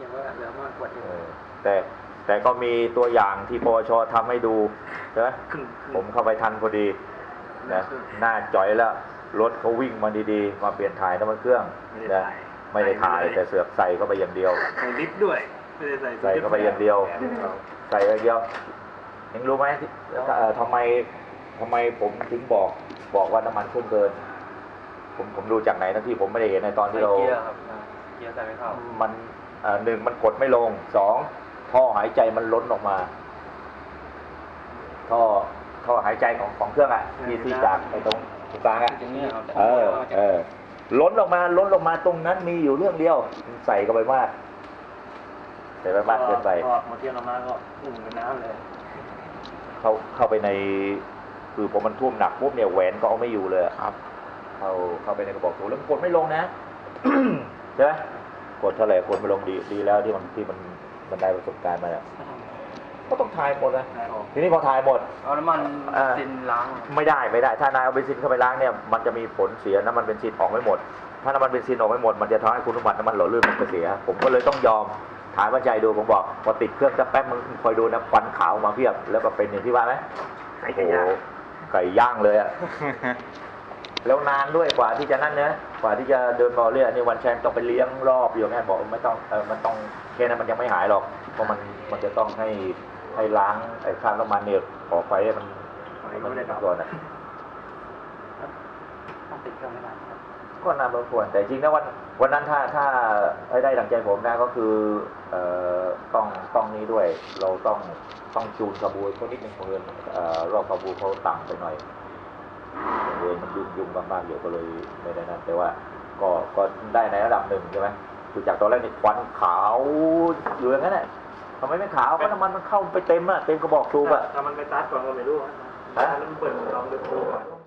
อย่างว่าเหลือมากกว่าเดิมเออแต่แต่ก็มีตัวอย่างที่ปวชทำให้ดูใช่ไหมครึ่งครึ่งผมเข้าไปทันพอดีนะหน้าจ่อยแล้วรถเขาวิ่งมาดีๆ มาเปลี่ยนถ่ายน้ำมันเครื่องไม่ได้นะถ่ายไม่ได้ถ่ายแต่เสือกใส่เข้าไปอย่างเดียวใส่ลิฟต์ด้วยไม่ได้ใส่ใส่เข้าไปอย่างเดียว ใส่อย่างเดียวเองรู้ไหมที่เอ่อทำไมทำไมผมถึงบอกบอกว่าน้ำมันเครื่องเกิน ผมผมดูจากไหนนะที่ผมไม่ได้เห็นในตอนที่เราเกียร์ครับเกียร์ใส่ไม่เข้ามันเอ่อ หนึ่งมันกดไม่ลงสองท่อหายใจมันล้นออกมา ท่อท่อหายใจของของเครื่องอะที่ที่จากไอ้ตรงตรงกลางอะอย่างนี้ครับเออเออล้นออกมาล้นออกมาตรงนั้นมีอยู่เรื่องเดียวใส่เข้าไปมากใส่ไปมากเกินไปพอมาเที่ยวเรามาก็หนุ่มเป็นน้ำเลยเข้าเข้าไปในคือพอมันท่วมหนักปุ๊บเนี่ยแหวนก็เอาไม่อยู่เลยอะครับ เข้าเข้าไปในกระบอกสูบแล้วมันกดไม่ลงนะใช่ไหม กดเท่าไหร่กดไม่ลงดีดีแล้วที่มันที่มันมันได้ประสบการณ์มาเนี่ยก็ต้องถ่ายหมดนะได้ออกทีนี้พอถ่ายหมดเอาน้ำมันอ่าซินล้างไม่ได้ไม่ได้ ถ้านายเอาเบนซินเข้าไปล้างเนี่ยมันจะมีผลเสียน้ำมันเบนซินออกไม่หมด ถ้าน้ำมันเบนซินออกไม่หมดมันจะทำให้คุณสมบัติน้ำมันหล่อลื่นมันจะเสีย ผมก็เลยต้องยอมถามว่าใจดูผมบอกพอติดเครื่องสักแป๊บมึงคอยดูนะควันขาวมาเพียบแล้วก็เป็นอย่างที่ว่าไหมไก่โอ้กระโหยางไก่ย่างเลยอะ แล้วนานด้วยกว่าที่จะนั่นเนะกว่าที่จะเดินบอลเรียนี่วันแชมป์ต้องไปเลี้ยงรอบอยู่ไงบอกไม่ต้องเออมันต้องแค่นั้นมันยังไม่หายหรอกเพราะมันมันจะต้องให้ให้ล้างไอ้คราบน้ำมันเนี่ยออกไปให้มันให้มันมันก่อนอะต้องติดเครื่องไม่นานครับก็นานพอควรแต่จริงนะวันวันนั้นถ้าถ้าให้ได้ดังใจผมนะก็คือเอ่อต้องต้องนี้ด้วย เราต้องต้องจูนกระบูเขานิดนึงของเรือนเอ่อรอบกระบูเขาต่ำไปหน่อย เรือนมันยุ่งยุ่งมากๆอยู่ก็เลยไม่ได้นั่นแต่ว่าก็ก็ได้ในระดับหนึ่งใช่ไหมคือจากตอนแรกนี่ควันขาวอยู่อย่างนั้นแหละทำไมไม่ขาวเพราะน้ำมันมันเข้าไปเต็มอะเต็มกระบอกสูบอะถ้ามันไปตัดก่อนก็ไม่รู้นะถ้ามันเปิดลองดูก่อน